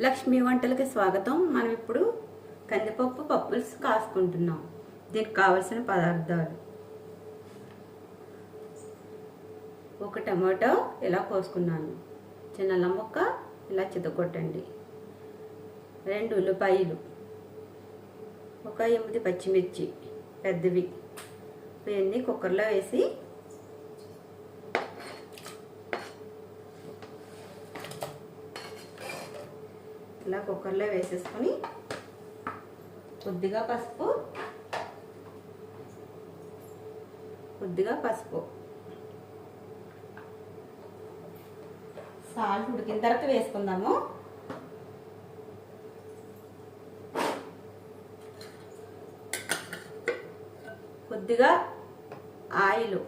లక్ష్మీ వంటలకి స్వాగతం. మనం ఇప్పుడు కందిపప్పు పప్పుల్స్ కాసుకుంటున్నాం. దీనికి కావలసిన పదార్థాలు. ఒక టమాటో ఇలా కోసుకున్నాను. చిన్న ముక్క ఇలా చితకొట్టండి. రెండు ఉల్లిపాయలు. ఒక ఎనిమిది పచ్చిమిర్చి. పెద్దవి. ఇవన్నీ కుక్కర్లో వేసి ఇలా కుక్కర్లో వేసేసుకొని కొద్దిగా పసుపు కొద్దిగా పసుపు. సాల్ట్ ఉడికిన తర్వాత వేసుకుందాము. కొద్దిగా ఆయిల్.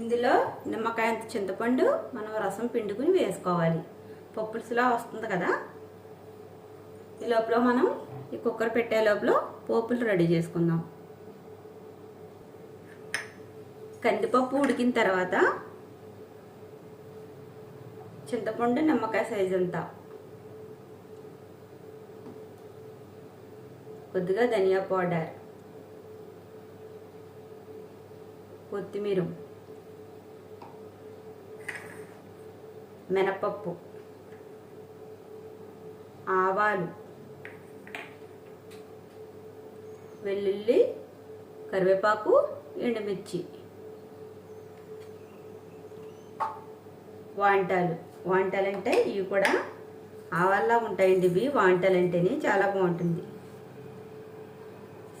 ఇందులో నిమ్మకాయ అంత చింతపండు మనం రసం పిండుకుని వేసుకోవాలి. పప్పులుసులా వస్తుంది కదా? ఈ లోపల మనం ఈ కుక్కర్ పెట్టే లోపల పోపులు రెడీ చేసుకుందాం. కందిపప్పు ఉడికిన తర్వాత చింతపండు నిమ్మకాయ సైజ్ అంతా. కొద్దిగా ధనియా పౌడర్. కొత్తిమీర. మినపప్పు ఆవాలు వెల్లుల్లి కరివేపాకు ఎండుమిర్చి వాంటాలు. వాంటాలు అంటే ఇవి కూడా ఆవాల్లా ఉంటాయండి. ఇవి వాంటాలు అంటేనే చాలా బాగుంటుంది.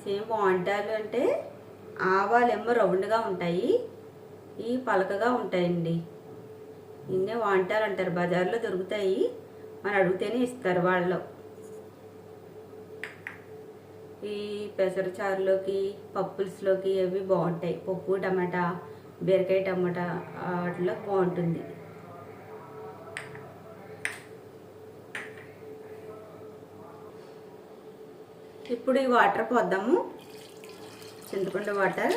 సేమ్ వాంటాలు అంటే ఆవాలు ఏమో రౌండ్గా ఉంటాయి. ఈ పలకగా ఉంటాయండి. ఇన్నే వాంటాలు అంటారు బజార్లో దొరుకుతాయి మనం అడిగితేనే ఇస్తారు వాళ్ళు ఈ పెసరచారులోకి పప్పుల్స్లోకి అవి బాగుంటాయి. పప్పు టమాటా బీరకాయ టమాటా వాటిలో బాగుంటుంది. ఇప్పుడు ఈ వాటర్ పోద్దాము. చింతపండు వాటర్.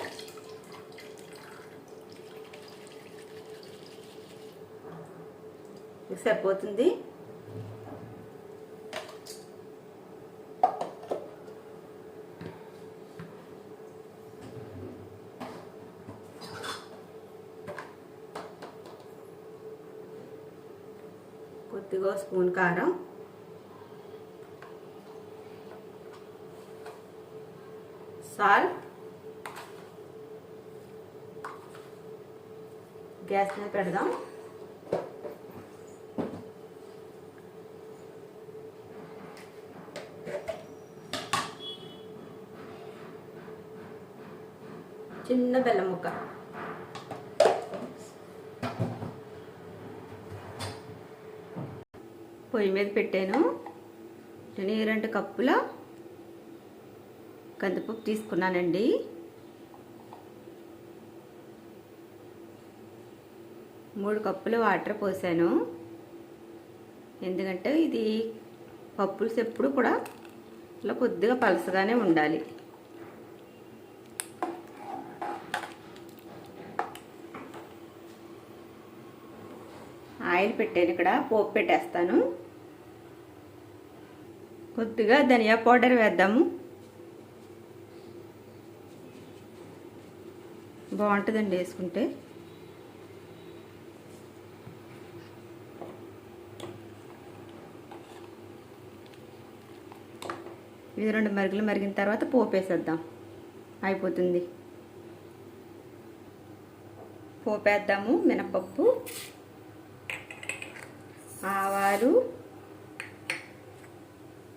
సరిపోతుంది. కొద్దిగా స్పూన్ కారం. సాల్ట్. గ్యాస్ మీద పెడదాం. చిన్న బెల్లం ముక్క. పొయ్యి మీద పెట్టాను. నేను రెండు కప్పుల కందిపప్పు తీసుకున్నానండి. మూడు కప్పులు వాటర్ పోసాను. ఎందుకంటే ఇది పప్పులు ఎప్పుడు కూడా ఇలా కొద్దిగా పలసగానే ఉండాలి. ఆయిల్ పెట్టాను ఇక్కడ పోపు పెట్టేస్తాను. కొద్దిగా ధనియా పౌడర్ వేద్దాము. బాగుంటుందండి వేసుకుంటే. ఇది రెండు మరుగులు మరిగిన తర్వాత పోపు వేసేద్దాం. అయిపోతుంది. పోపేద్దాము మినపప్పు. ఆవాలు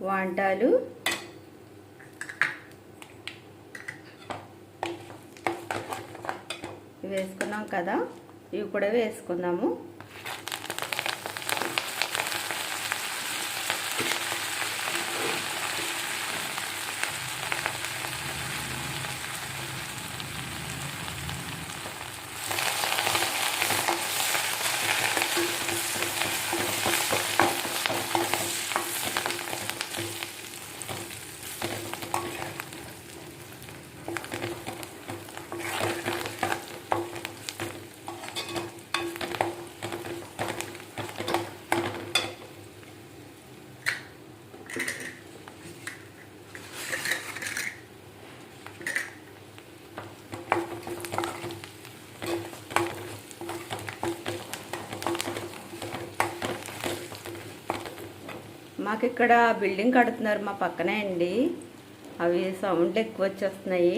వంటలు వేసుకున్నాం కదా ఇవి కూడా వేసుకుందాము. మాకు ఇక్కడ బిల్డింగ్ కడుతున్నారు మా పక్కనే అండి. అవి సౌండ్లు ఎక్కువ వచ్చేస్తున్నాయి.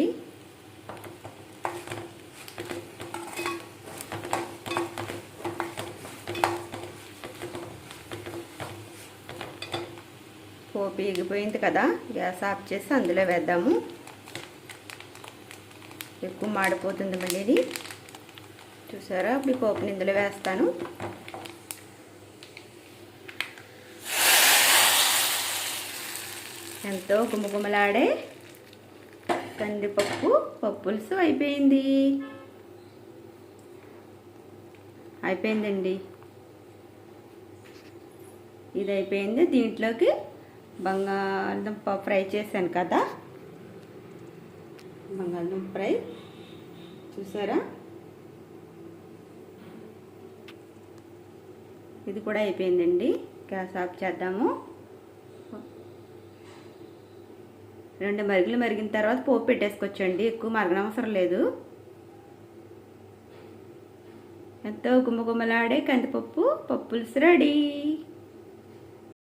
పోపు ఎగిపోయింది కదా గ్యాస్ ఆఫ్ చేసి అందులో వేద్దాము. ఎక్కువ మాడిపోతుంది మళ్ళీ ఇది చూసారా ఇప్పుడు పోపుని ఇందులో వేస్తాను. ఎంతో గుమగుమలాడే కందిపప్పు పప్పులుసు అయిపోయింది. అయిపోయిందండి. ఇది అయిపోయింది. దీంట్లోకి బంగాళదుంప ఫ్రై చేశాను కదా. బంగాళదుంప ఫ్రై. చూసారా? ఇది కూడా అయిపోయిందండి. గ్యాస్ ఆఫ్ చేద్దాము. రెండు మరుగులు మరిగిన తర్వాత పోపు పెట్టేసుకొచ్చండి ఎక్కువ మరగనవసరం లేదు. ఎంతో గుమ్మగుమ్మలాడే కందిపప్పు పప్పులుసు రెడీ.